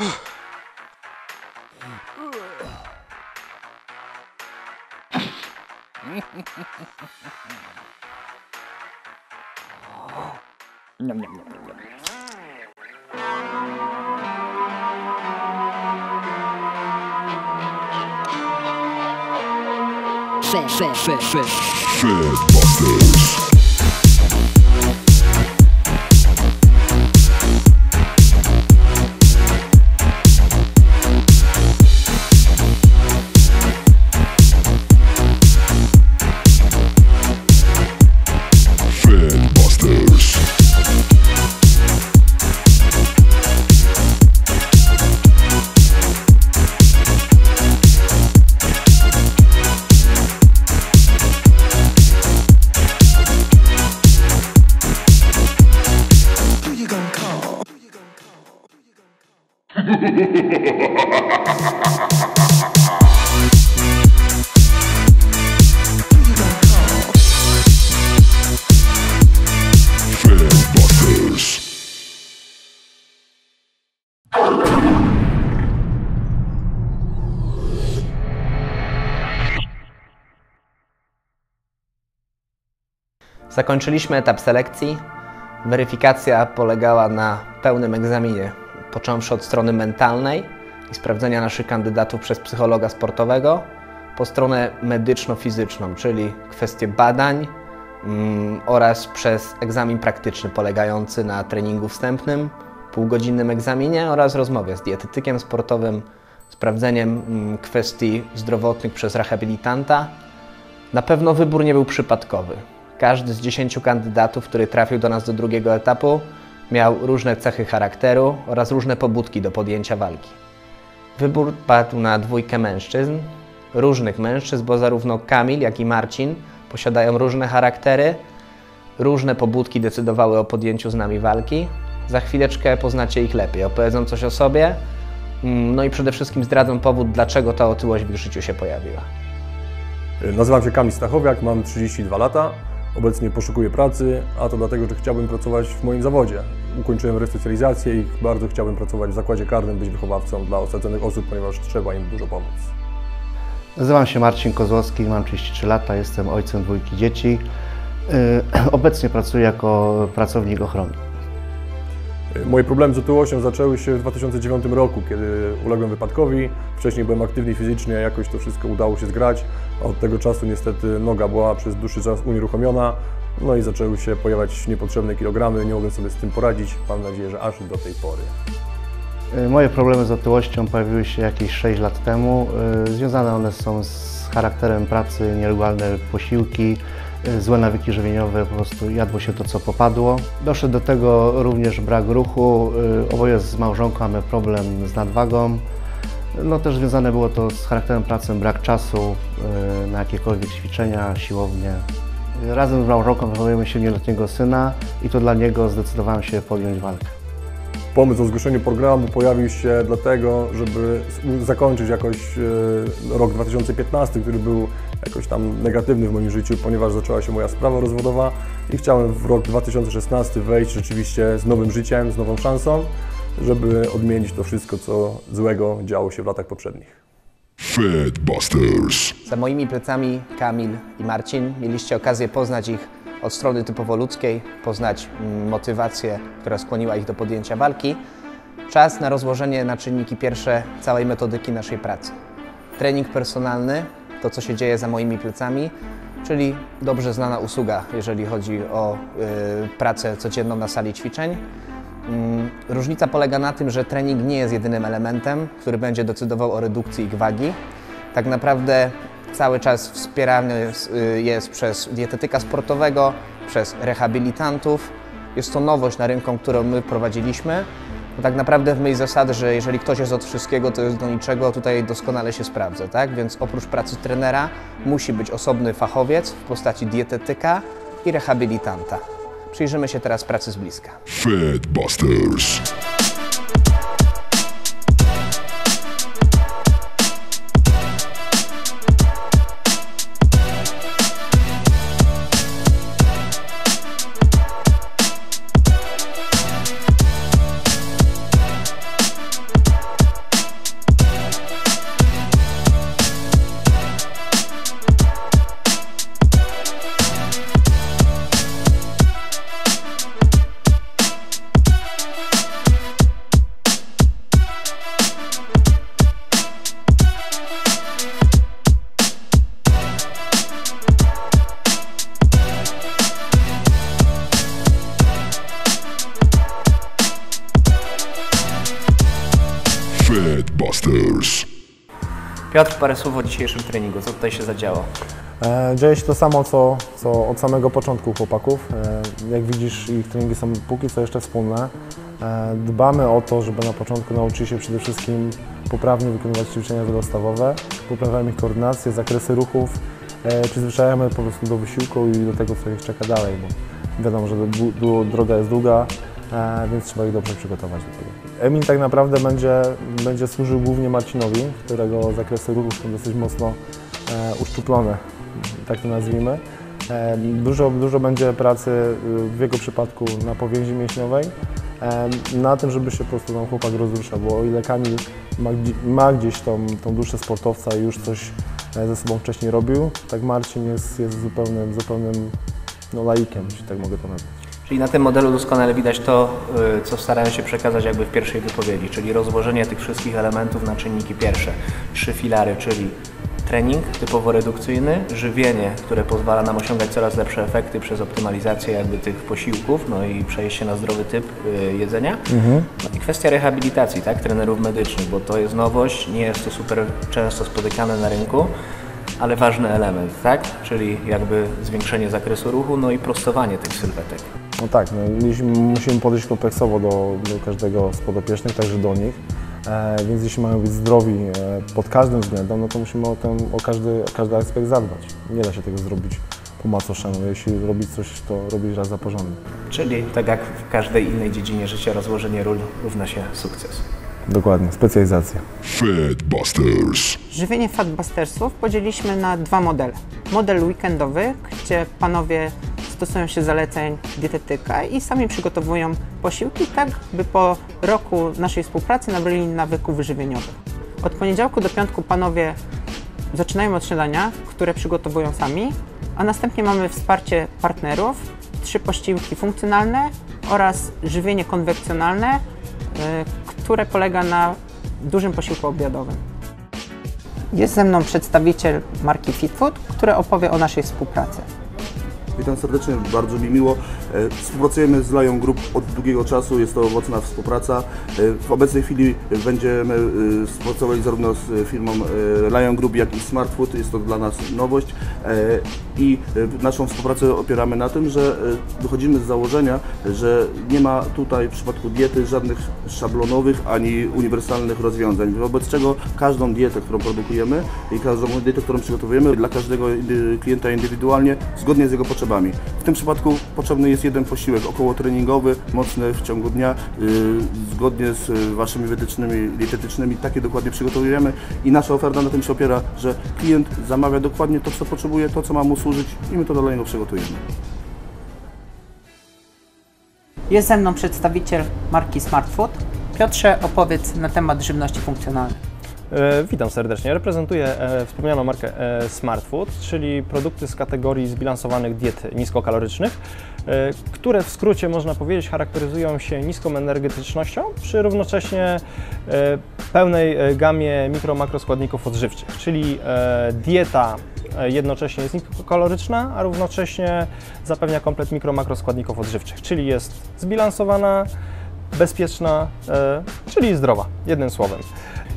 yum, yum, yum, yum, yum. Fat, fat, fat, fat, fat, fat, fat, Zakończyliśmy etap selekcji. Weryfikacja polegała na pełnym egzaminie, począwszy od strony mentalnej i sprawdzenia naszych kandydatów przez psychologa sportowego, po stronę medyczno-fizyczną, czyli kwestie badań mm, oraz przez egzamin praktyczny polegający na treningu wstępnym, półgodzinnym egzaminie oraz rozmowie z dietetykiem sportowym, sprawdzeniem mm, kwestii zdrowotnych przez rehabilitanta, na pewno wybór nie był przypadkowy. Każdy z dziesięciu kandydatów, który trafił do nas do drugiego etapu, miał różne cechy charakteru oraz różne pobudki do podjęcia walki. Wybór padł na dwójkę mężczyzn, różnych mężczyzn, bo zarówno Kamil, jak i Marcin posiadają różne charaktery, różne pobudki decydowały o podjęciu z nami walki. Za chwileczkę poznacie ich lepiej, opowiedzą coś o sobie, mm, no i przede wszystkim zdradzą powód, dlaczego ta otyłość w ich życiu się pojawiła. Nazywam się Kamil Stachowiak, mam 32 lata. Obecnie poszukuję pracy, a to dlatego, że chciałbym pracować w moim zawodzie. Ukończyłem respecjalizację i bardzo chciałbym pracować w zakładzie karnym, być wychowawcą dla osadzonych osób, ponieważ trzeba im dużo pomóc. Nazywam się Marcin Kozłowski, mam 33 lata, jestem ojcem dwójki dzieci. Yy, Obecnie pracuję jako pracownik ochrony. Moje problemy z otyłością zaczęły się w 2009 roku, kiedy uległem wypadkowi. Wcześniej byłem aktywny fizycznie, jakoś to wszystko udało się zgrać. A od tego czasu niestety noga była przez dłuższy czas unieruchomiona. No i zaczęły się pojawiać niepotrzebne kilogramy, nie mogłem sobie z tym poradzić. Mam nadzieję, że aż do tej pory. Yy, Moje problemy z otyłością pojawiły się jakieś 6 lat temu. Yy, Związane one są z charakterem pracy, nieregularne posiłki, złe nawyki żywieniowe, po prostu jadło się to, co popadło. Doszedł do tego również brak ruchu. Yy, Oboje z małżonką mamy problem z nadwagą. No też związane było to z charakterem pracy, brak czasu yy, na jakiekolwiek ćwiczenia, siłownie. Razem z małżonką wychowujemy siedmioletniego syna i to dla niego zdecydowałem się podjąć walkę. Pomysł o zgłoszeniu programu pojawił się dlatego, żeby zakończyć jakoś e, rok 2015, który był jakoś tam negatywny w moim życiu, ponieważ zaczęła się moja sprawa rozwodowa i chciałem w rok 2016 wejść rzeczywiście z nowym życiem, z nową szansą, żeby odmienić to wszystko, co złego działo się w latach poprzednich. Fedbusters. Za moimi plecami Kamil i Marcin mieliście okazję poznać ich od strony typowo ludzkiej, poznać mm, motywację, która skłoniła ich do podjęcia walki. Czas na rozłożenie na czynniki pierwsze całej metodyki naszej pracy. Trening personalny, to co się dzieje za moimi plecami, czyli dobrze znana usługa, jeżeli chodzi o y, pracę codzienną na sali ćwiczeń. Mm, Różnica polega na tym, że trening nie jest jedynym elementem, który będzie decydował o redukcji ich wagi. Tak naprawdę cały czas wspierany y, jest przez dietetyka sportowego, przez rehabilitantów. Jest to nowość na rynku, którą my prowadziliśmy. Tak naprawdę w myśl zasady, że jeżeli ktoś jest od wszystkiego, to jest do niczego, tutaj doskonale się sprawdza, tak? Więc oprócz pracy trenera musi być osobny fachowiec w postaci dietetyka i rehabilitanta. Przyjrzymy się teraz pracy z bliska. Fedbusters. Piotr, parę słów o dzisiejszym treningu. Co tutaj się zadziało? E, Dzieje się to samo, co, co od samego początku chłopaków. E, Jak widzisz, ich treningi są póki co jeszcze wspólne. E, Dbamy o to, żeby na początku nauczyli się przede wszystkim poprawnie wykonywać ćwiczenia wielostawowe, poprawiamy ich koordynację, zakresy ruchów, e, przyzwyczajamy po prostu do wysiłku i do tego, co ich czeka dalej, bo wiadomo, że droga jest długa, e, więc trzeba ich dobrze przygotować do tego. Emil tak naprawdę będzie, będzie służył głównie Marcinowi, którego zakresy ruchów są dosyć mocno e, uszczuplone, tak to nazwijmy. E, Dużo, dużo będzie pracy y, w jego przypadku na powięzi mięśniowej, e, na tym, żeby się po prostu tam chłopak rozruszał, bo o ile Kamil ma, ma gdzieś tą, tą duszę sportowca i już coś e, ze sobą wcześniej robił, tak Marcin jest, jest zupełnym, zupełnym no, laikiem, jeśli tak mogę to nazwać. Czyli na tym modelu doskonale widać to, y, co starałem się przekazać jakby w pierwszej wypowiedzi, czyli rozłożenie tych wszystkich elementów na czynniki pierwsze. Trzy filary, czyli trening typowo redukcyjny, żywienie, które pozwala nam osiągać coraz lepsze efekty przez optymalizację jakby tych posiłków, no i przejście na zdrowy typ y, jedzenia. No i kwestia rehabilitacji, tak, trenerów medycznych, bo to jest nowość, nie jest to super często spotykane na rynku, ale ważny element, tak? Czyli jakby zwiększenie zakresu ruchu, no i prostowanie tych sylwetek. No tak, no, musimy podejść kompleksowo do, do każdego z podopiecznych, także do nich. E, więc jeśli mają być zdrowi e, pod każdym względem, no to musimy o, ten, o, każdy, o każdy aspekt zadbać. Nie da się tego zrobić po macoszemu. Jeśli robić coś, to robić raz za porządnie. Czyli tak jak w każdej innej dziedzinie życia, rozłożenie ról równa się sukces. Dokładnie, specjalizacja. Fatbusters. Żywienie Fatbustersów podzieliliśmy na dwa modele. Model weekendowy, gdzie panowie stosują się zaleceń dietetyka i sami przygotowują posiłki tak, by po roku naszej współpracy nabrali nawyków żywieniowych. Od poniedziałku do piątku panowie zaczynają od śniadania, które przygotowują sami, a następnie mamy wsparcie partnerów, trzy posiłki funkcjonalne oraz żywienie konwekcjonalne, y, które polega na dużym posiłku obiadowym. Jest ze mną przedstawiciel marki Fitfood, który opowie o naszej współpracy. Witam serdecznie, bardzo mi miło. E, Współpracujemy z Lion Group od długiego czasu, jest to owocna współpraca. E, W obecnej chwili będziemy e, współpracowali zarówno z firmą Lion Group, jak i Smart Food. Jest to dla nas nowość i e, naszą współpracę opieramy na tym, że e, wychodzimy z założenia, że nie ma tutaj w przypadku diety żadnych szablonowych ani uniwersalnych rozwiązań, wobec czego każdą dietę, którą produkujemy i każdą dietę, którą przygotowujemy dla każdego indy- klienta indywidualnie, zgodnie z jego potrzebami. W tym przypadku potrzebny jest jeden posiłek około treningowy, mocny w ciągu dnia, zgodnie z Waszymi wytycznymi dietetycznymi, takie dokładnie przygotowujemy i nasza oferta na tym się opiera, że klient zamawia dokładnie to, co potrzebuje, to, co ma mu służyć i my to dla niego przygotujemy. Jest ze mną przedstawiciel marki Smart Food. Piotrze, opowiedz na temat żywności funkcjonalnej. E, Witam serdecznie. Reprezentuję e, wspomnianą markę e, Smart Food, czyli produkty z kategorii zbilansowanych diet niskokalorycznych, które w skrócie można powiedzieć charakteryzują się niską energetycznością przy równocześnie pełnej gamie mikro-makroskładników odżywczych, czyli dieta jednocześnie jest niskokaloryczna, a równocześnie zapewnia komplet mikro-makroskładników odżywczych, czyli jest zbilansowana, bezpieczna, e, czyli zdrowa, jednym słowem.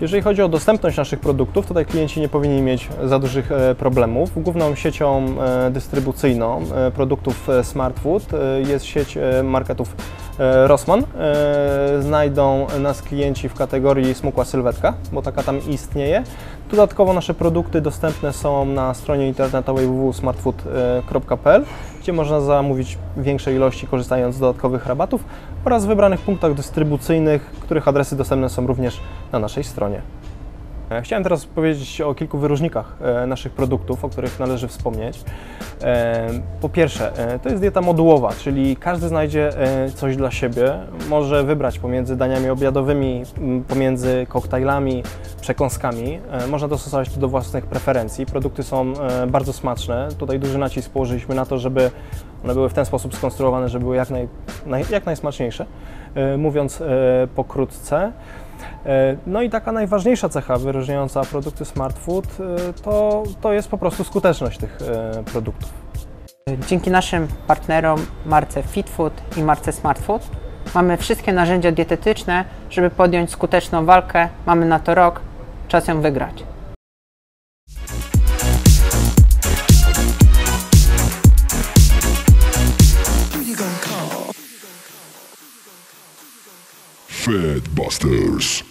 Jeżeli chodzi o dostępność naszych produktów, tutaj klienci nie powinni mieć za dużych e, problemów. Główną siecią e, dystrybucyjną e, produktów e, Smart Food e, jest sieć e, marketów e, Rossmann. E, Znajdą nas klienci w kategorii smukła sylwetka, bo taka tam istnieje. Dodatkowo nasze produkty dostępne są na stronie internetowej www.smartfood.pl, gdzie można zamówić większe ilości korzystając z dodatkowych rabatów oraz w wybranych punktach dystrybucyjnych, których adresy dostępne są również na naszej stronie. E, Chciałem teraz powiedzieć o kilku wyróżnikach e, naszych produktów, o których należy wspomnieć. E, Po pierwsze, to jest dieta modułowa, czyli każdy znajdzie coś dla siebie. Może wybrać pomiędzy daniami obiadowymi, pomiędzy koktajlami, przekąskami. Można dostosować to do własnych preferencji. Produkty są bardzo smaczne. Tutaj duży nacisk położyliśmy na to, żeby one były w ten sposób skonstruowane, żeby były jak, naj, naj, jak najsmaczniejsze, e, mówiąc e, pokrótce. E, No i taka najważniejsza cecha wyróżniająca produkty Smart Food to, to jest po prostu skuteczność tych produktów. Dzięki naszym partnerom, marce Fitfood i marce Smart Food, Mamy wszystkie narzędzia dietetyczne, żeby podjąć skuteczną walkę. Mamy na to rok, czas ją wygrać. Fed Busters.